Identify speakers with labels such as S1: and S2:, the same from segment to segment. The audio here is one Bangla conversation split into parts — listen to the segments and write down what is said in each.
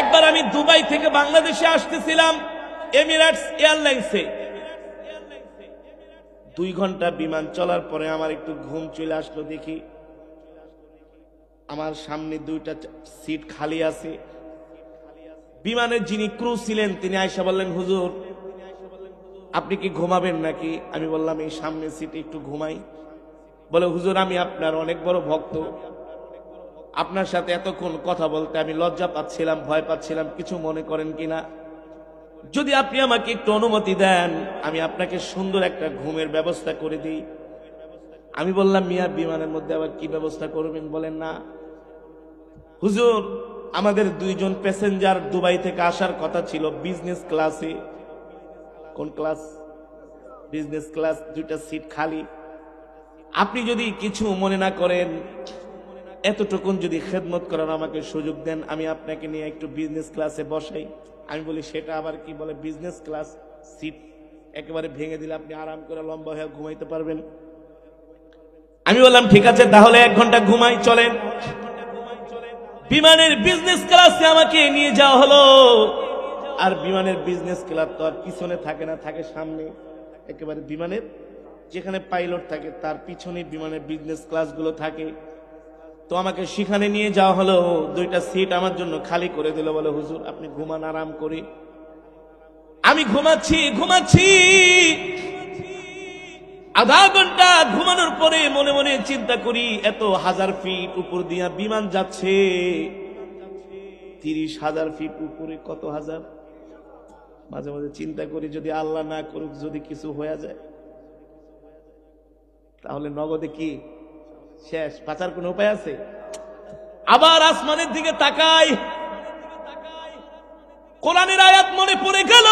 S1: একবার আমি দুবাই থেকে বাংলাদেশে আসতেছিলাম, এমিরেটস এয়ারলাইন্সে। দুই ঘণ্টা বিমান চলার পরে আমার একটু ঘুম চলে আসলো দেখি আমার সামনে দুইটা সিট খালি আছে। বিমানের যিনি ক্রু ছিলেন, তিনি আয়সা বললেন, হুজুর, আপনি কি ঘুমাবেন নাকি? আমি বললাম, এই সামনের সিটে একটু ঘুমাই। বলে, হুজুর, আমি আপনার অনেক বড় ভক্ত। আপনার সাথে এতক্ষণ কথা বলতে আমি লজ্জা পাচ্ছিলাম, ভয় পাচ্ছিলাম, কিছু মনে করেন কিনা? যদি আপনি আমাকে একটু অনুমতি দেন, আমি আপনাকে সুন্দর একটা ঘুমের ব্যবস্থা করে দিই। আমি বললাম, মিয়া, বিমানের মধ্যে আবার কি ব্যবস্থা করবেন বলেন না। হুজুর, আমাদের দুইজন প্যাসেঞ্জার দুবাই থেকে আসার কথা ছিল বিজনেস ক্লাসে কোন ক্লাস বিজনেস ক্লাস দুইটা সিট খালি। আপনি যদি কিছু মনে না করেন এতটুকুন যদি খেদমত করার আমাকে সুযোগ দেন, আমি আপনাকে নিয়ে একটু বিজনেস ক্লাসে বসাই। আমি বলি, সেটা আবার কি বলে? বিজনেস ক্লাস সিট একেবারে ভেঙে দিলে আপনি আরাম করে লম্বা হয়ে ঘুমাইতে পারবেন। আমি বললাম, ঠিক আছে, তাহলে এক ঘণ্টা ঘুমাই, চলেন। বিমানের বিজনেস ক্লাসে আমাকে নিয়ে যাওয়া হলো। আর বিমানের বিজনেস ক্লাস তো আর পিছনে থাকে না, থাকে সামনে। একেবারে বিমানের যেখানে পাইলট থাকে, তার পিছনে বিমানের বিজনেস ক্লাসগুলো থাকে। তো আমাকে সেখানে নিয়ে যাওয়া হলো। দুইটা সিট আমার জন্য খালি করে দিল বলে, হুজুর, আপনি ঘুমান আরাম করে। আমি ঘুমাচ্ছি ঘুমাচ্ছি। আধা ঘণ্টা ঘুমানোর পরে মনে মনে চিন্তা করি, এত হাজার ফিট উপর দিয়া বিমান যাচ্ছে। তিরিশ হাজার ফিট উপরে কত হাজার? মাঝে মাঝে চিন্তা করি, যদি আল্লাহ না করুক, যদি কিছু হয়ে যায়, তাহলে নগদে কি? শেষ, বাঁচার কোনো উপায় আছে? আবার আসমানের দিকে তাকাই। কোরআনের আয়াত মনে পড়ে গেল।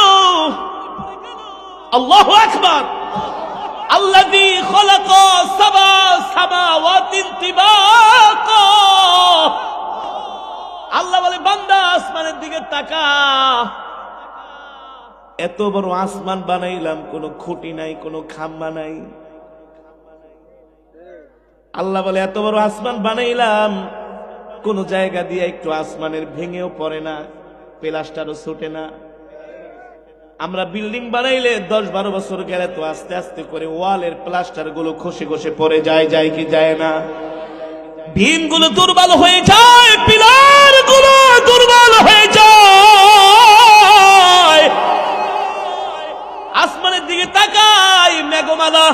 S1: আল্লাহ আল্লাহ বলে, বান্দা, আসমানের দিকে তাকা। এত বড় আসমান বানাইলাম, কোনো খুঁটি নাই, কোনো খাম্বা নাই। আল্লাহ বলে, এত বড় আসমান বানাইলাম। কোন জায়গা দিয়ে একটু আসমানের ভেঙেও পড়ে না, প্লাস্টারও ছুটে না। আমরা বিল্ডিং বানাইলে দশ বারো বছর গেলে তো আস্তে আস্তে করে ওয়ালের প্লাস্টারগুলো খসে খসে পড়ে যায় যায় কি যায় না। ভীমগুলো দুর্বল হয়ে যায় পিলারগুলো দুর্বল হয়ে যায়। আসমানের দিকে তাকাই, মেঘমালা।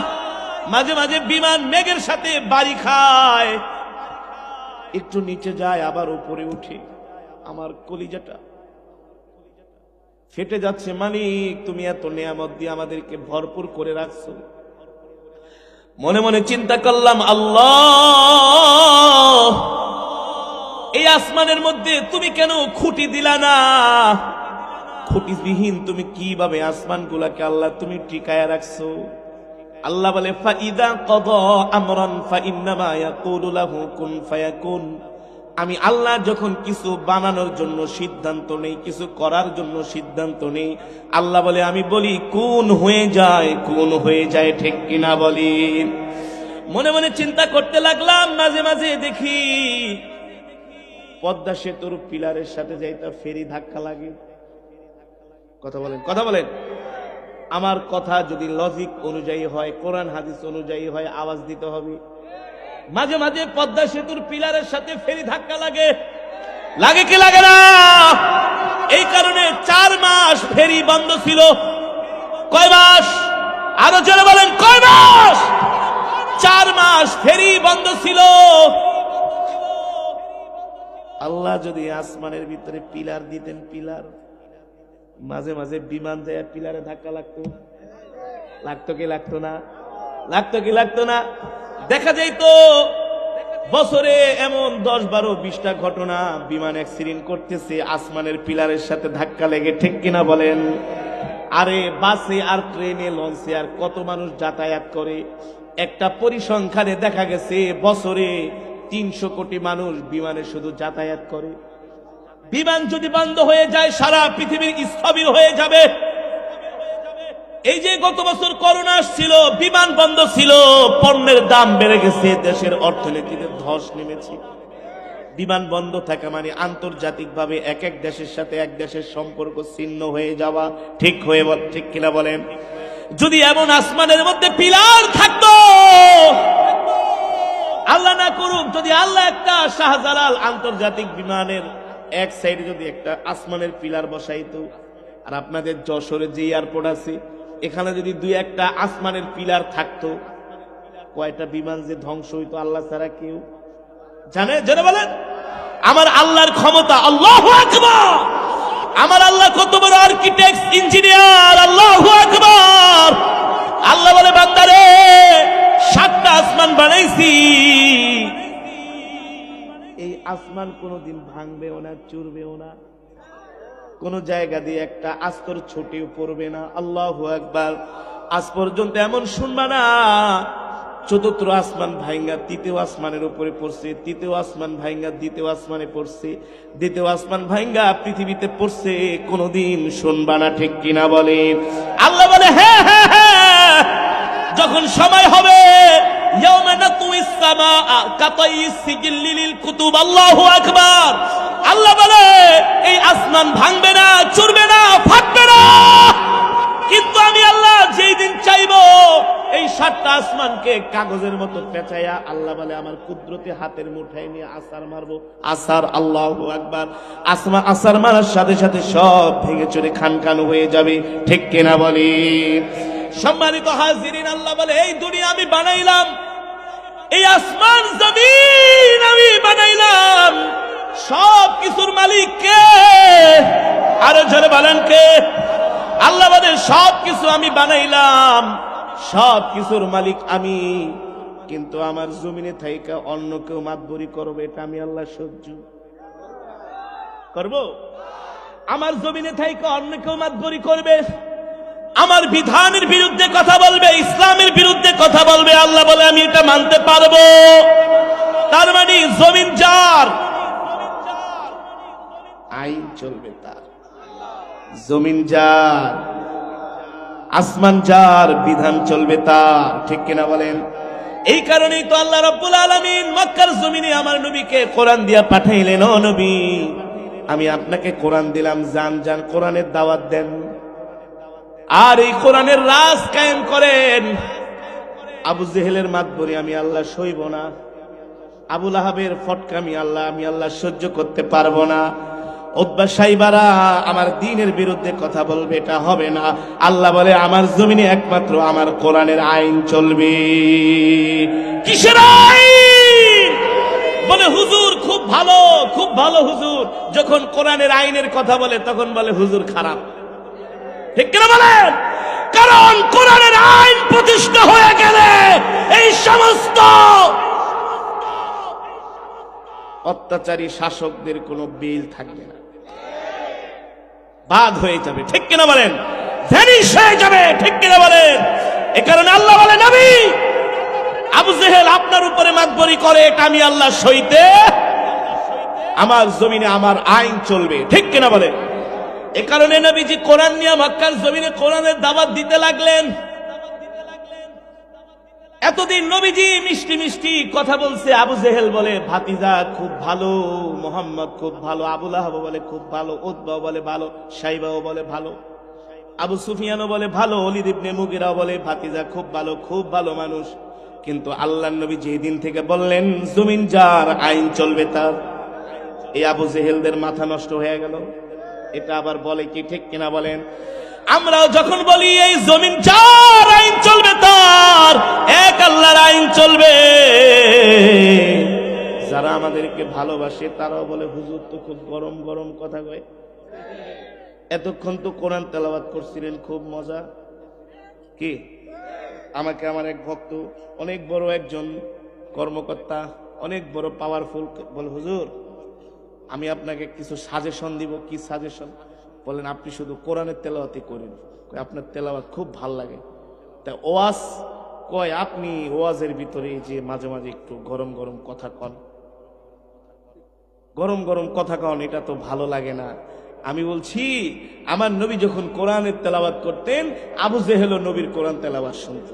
S1: মাঝে মাঝে বিমান মেঘের সাথে বাড়ি খায়। একটু নিচে যায়, আবার উপরে উঠে। আমার কলিজাটা ফেটে যাচ্ছে। মালিক, তুমি এত নিয়ামত দিয়ে আমাদেরকে ভরপুর করে রাখছো। মনে মনে চিন্তা করলাম, আল্লাহ, এই আসমানের মধ্যে তুমি কেন খুঁটি দিলা না? খুঁটিবিহীন তুমি কীভাবে আসমান গুলাকে আল্লাহ তুমি টিকায় রাখছো? আল্লাহ বলে আমি আল্লাহ যখন কিছু বানানোর জন্য সিদ্ধান্ত নেই, কিছু করার জন্য সিদ্ধান্ত নেই, আল্লাহ বলে, আমি বলি, কোন হয়ে যায়, কোন হয়ে যায় ঠিক কিনা বলি? মনে মনে চিন্তা করতে লাগলাম, মাঝে মাঝে দেখি পদ্মা সেতুর পিলারের সাথে যাইতা ফেরি ধাক্কা লাগে। কথা বলেন কথা বলেন। আমার কথা যদি লজিক অনুযায়ী হয়, কোরআন, হাদিস অনুযায়ী হয়, আওয়াজ দিতে হবে। মাঝে মাঝে পদ্মা সেতুর পিলারের সাথে ফেরি ধাক্কা লাগে। লাগে কি লাগে না? এই কারণে চার মাস ফেরি বন্ধ ছিল। কয় মাস? আরও জোরে বলেন, কয় মাস? চার মাস ফেরি বন্ধ ছিল। আল্লাহ যদি আসমানের ভিতরে পিলার দিতেন, পিলার। মাঝে মাঝে বিমান যায়, পিলারে ধাক্কা লাগতো। লাগতো কি লাগতো না? লাগতো কি লাগতো না? দেখা যায় তো বছরে এমন দশ বারো, বিশটা ঘটনা, বিমান অ্যাক্সিডেন্ট করতেছে, আসমানের পিলারের সাথে ধাক্কা লেগে, ঠিক কিনা বলেন? আরে বাসে আর ট্রেনে, লঞ্চে আর কত মানুষ যাতায়াত করে? একটা পরিসংখ্যানে দেখা গেছে, বছরে তিনশো কোটি মানুষ বিমানে শুধু যাতায়াত করে। বিমান যদি বন্ধ হয়ে যায়, সারা পৃথিবী স্থবির হয়ে যাবে। এই যে গত বছর করোনা আসছিল, বিমান বন্ধ ছিল, পণ্যের দাম বেড়ে গেছে, দেশের অর্থনীতিতে ধস নেমেছে। বিমান বন্ধ থাকা মানে আন্তর্জাতিকভাবে এক এক দেশের সাথে এক দেশের সম্পর্ক ছিন্ন হয়ে যাওয়া। ঠিক হয়ে ঠিক কিনা বলেন? যদি এমন আসমানের মধ্যে পিলার থাকতো, আল্লাহ না করুক, যদি আল্লাহ একটা শাহজালাল আন্তর্জাতিক বিমানের এক সাইডে যদি একটা আসমানের পিলার বসাইতো, আর আপনাদের যশোরে যে এয়ারপোর্ট আছে, এখানে যদি দুই একটা আসমানের পিলার থাকতো, কয়টা বিমান যে ধ্বংস হইতো আল্লাহ ছাড়া কেউ জানে? জেনে বলেন। আমার আল্লাহর ক্ষমতা, আল্লাহ আমার আল্লাহ কত বড় আর্কিটেক্ট ইঞ্জিনিয়ার আল্লাহ আকবার! আল্লাহ বলে, বান্দারে, সাতটা আসমান বানাইছি। আসমান কোনোদিন ভাঙবেও না, চুরবেও না। কোন জায়গা দিয়ে একটা আস্তর ছুটেও পড়বে না। আল্লাহ একবার আজ পর্যন্ত এমন শুনবা না, চতুর্থ আসমান ভাইঙ্গা, তৃতীয় আসমানের উপরে পড়ছে, তৃতীয় আসমান ভাইঙ্গা, দ্বিতীয় আসমানে পড়ছে, দ্বিতীয় আসমান ভাইঙ্গা, পৃথিবীতে পড়ছে, কোনোদিন শুনবা না, ঠিক কিনা বলে আল্লাহ বলে হ্যাঁ হ্যাঁ হ্যাঁ। যখন সময় হবে আল্লাহ বলে, এই আসমান ভাঙবে না চুরবে না, ফাটবে না। কিন্তু আমি আল্লাহ যেই দিন চাইব, এই সাতটা আসমানকে কাগজের মতো পেঁচাইয়া আল্লাহ বলে, আমার কুদরতি হাতের মুঠাই নিয়ে আসার মারবো, আসার আল্লাহ একবার আসমা, আসার মারার সাথে সাথে সব ভেঙে চড়ে খান খান হয়ে যাবে। ঠিক কেনা বলি? সম্মানিত হাজিরিন, আল্লাহ বলে, এই দুনিয়া আমি বানাইলাম এই আসমান জমিন আমি বানাইলাম। সব কিছুর মালিক কে? আরও জোরে বলেন কে? আল্লাহ বলে সব কিছু আমি বানাইলাম, সব কিছুর মালিক আমি। কিন্তু আমার জমিনে থাইকা অন্য কেউ মাতবরি করবে, এটা আমি আল্লাহ সহ্য। করব? আমার জমিনে থাইকা অন্য কেউ মাতবরি করবে আমার বিধানের বিরুদ্ধে কথা বলবে ইসলামের বিরুদ্ধে কথা বলবে আল্লাহ বলে আমি এটা মানতে পারব। তার মানে জমিন যার। আইন চলবে তার। জমিন যার আসমান যার বিধান চলবে তার। ঠিক কিনা বলেন? এই কারণেই তো আল্লাহ রাব্বুল আলমিন মক্কার জমিনে আমার নবীকে কোরআন দিয়া পাঠাইলেন ও নবী আমি আপনাকে কোরআন দিলাম জান জান কোরআনের দাওয়াত দেন। আর এই কোরআনের রাজ কায়েম করেন। আবু জেহেলের মাতবরি আমি আল্লাহ সইব না। আবুল আহাবের ফটকা আমি আল্লাহ আমি আল্লাহ সহ্য করতে পারব না। আমার দিনের বিরুদ্ধে কথা বলবে, এটা হবে না। আল্লাহ বলে, আমার জমিনে একমাত্র আমার কোরআনের আইন চলবে। কিসের আইন? বলে, হুজুর, খুব ভালো খুব ভালো হুজুর। যখন কোরআনের আইনের কথা বলে, তখন বলে, হুজুর খারাপ। ঠিক কিনা বলেন? কারণ কোরআনের আইন প্রতিষ্ঠা হয়ে গেলে এই সমস্ত অত্যাচারী শাসকদের কোনো বিল থাকবে না। বাদ হয়ে যাবে, ঠিক কিনা বলেন? ভ্যানিশ হয়ে যাবে, ঠিক কিনা বলেন? এ কারণে আল্লাহ বলে নবী, আবু জেহেল আপনার উপরে মাতবরি করে, এটা আমি আল্লাহ সইতে আমার জমিনে আমার আইন চলবে। ঠিক কিনা বলে এ কারণে নবীজি কোরআন নিয়ে মক্কার জমিনে কোরআনের দাবাত দিতে লাগলেন। এতদিন নবীজি মিষ্টি মিষ্টি কথা বলছে, আবু জেহেল বলে, ভাতিজা খুব ভালো, মোহাম্মদ খুব ভালো আবুল বলে, খুব ভালো উদ্বাও বলে ভালো, সাইবাও বলে ভালো, আবু সুফিয়ানও বলে ভালো অলিদ ইবনে মুগিরাও বলে, ভাতিজা খুব ভালো খুব ভালো মানুষ। কিন্তু আল্লাহ নবী যেদিন থেকে বললেন, জমিন যার, আইন চলবে তার। এই আবু জেহেলদের মাথা নষ্ট হয়ে গেল। এটা আবার বলে কি, ঠিক কিনা বলেন? আমরাও যখন বলি, এই জমিন যার আইন চলবে তার, এক আল্লাহর আইন চলবে। যারা আমাদেরকে ভালোবাসে, তারাও বলে, হুজুর তো খুব গরম গরম কথা কয়। এতক্ষণ তো কোরআন তেলাওয়াত করছিলেন, খুব মজা। কি? আমাকে আমার এক ভক্ত, অনেক বড় একজন কর্মকর্তা, অনেক বড় পাওয়ারফুল বলে, হুজুর আমি আপনাকে কিছু সাজেশন দিব। কি সাজেশন বলেন, আপনি শুধু কোরআনের তেলাওয়াতি করেন। আপনার তেলাওয়াত খুব ভালো লাগে। তা ওয়াজ কয়, আপনি ওয়াজের ভিতরে যে মাঝে মাঝে একটু গরম গরম কথা কন। গরম গরম কথা কন, এটা তো ভালো লাগে না। আমি বলছি, আমার নবী যখন কোরআনের তেলাওয়াত করতেন, আবু জেহেল নবীর কোরআন তেলাওয়াত শুনত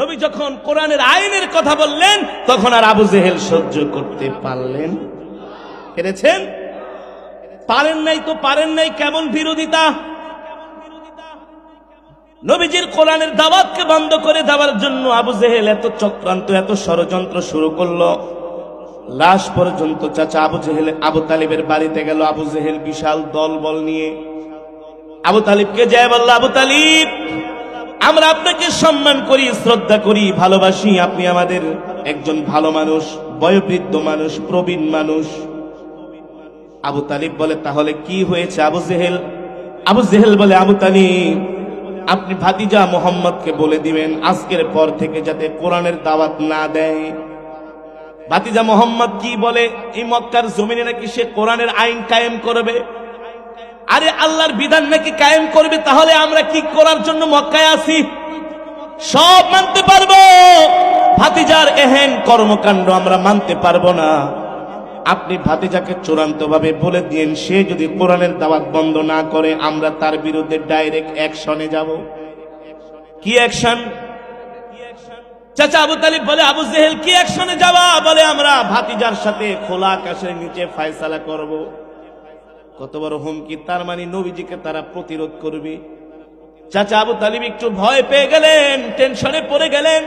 S1: নবী যখন কোরআনের আইনের কথা বললেন, তখন আর আবু জেহেল সহ্য করতে পারলেন পেরেছেন পারেন নাই তো পারেন নাই, কেমন বিরোধিতা? নবীজির কোরআনের দাওয়াতকে বন্ধ করে দেওয়ার জন্য আবু জেহেল এত চক্রান্ত, এত ষড়যন্ত্র শুরু করল। লাশ পর্যন্ত চাচা আবু জেহেল, আবু তালিবের বাড়িতে গেল। আবু জেহেল বিশাল দল বল নিয়ে। আবু তালিবকে যায় বলল, আবু তালিব, আমরা আপনাকে সম্মান করি, শ্রদ্ধা করি, ভালোবাসি। আপনি আমাদের একজন ভালো মানুষ, বয়োবৃদ্ধ মানুষ, প্রবীণ মানুষ। আবু তালিব বলে, তাহলে কি হয়েছে আবু জেহেল? আবু জেহেল বলে, আবু তালিব, আপনি ভাতিজা মোহাম্মদকে বলে দিবেন, আজকের পর থেকে যাতে কোরআনের দাওয়াত না দেয়। ভাতিজা মোহাম্মদ কি বলে, এই মক্কার জমিনে নাকি সে কোরআনের আইন কায়েম করবে? আরে আল্লাহর বিধান নাকি কায়েম করবে, তাহলে আমরা কি করার জন্য মক্কায় আসি সব মানতে পারব। ভাতিজার এহেন কর্মকাণ্ড আমরা মানতে পারব না। আপনি ভাতিজাকে চূড়ান্ত ভাবে বলে দিয়েন, সে যদি কোরআনের দাওয়াত বন্ধ না করে, আমরা তার বিরুদ্ধে ডাইরেক্ট অ্যাকশনে যাব। কি অ্যাকশন? চাচা আবু তালিব বলে, আবু জেহেল, কি অ্যাকশনে যাবা? বলে, আমরা ভাতিজার সাথে খোলা আকাশের নিচে ফায়সালা করব। কত বড় হুমকি, তার মানে নবীজিকে তারা প্রতিরোধ করবে। চাচা আবু তালিব একটু ভয় পেয়ে গেলেন, টেনশনে পড়ে গেলেন।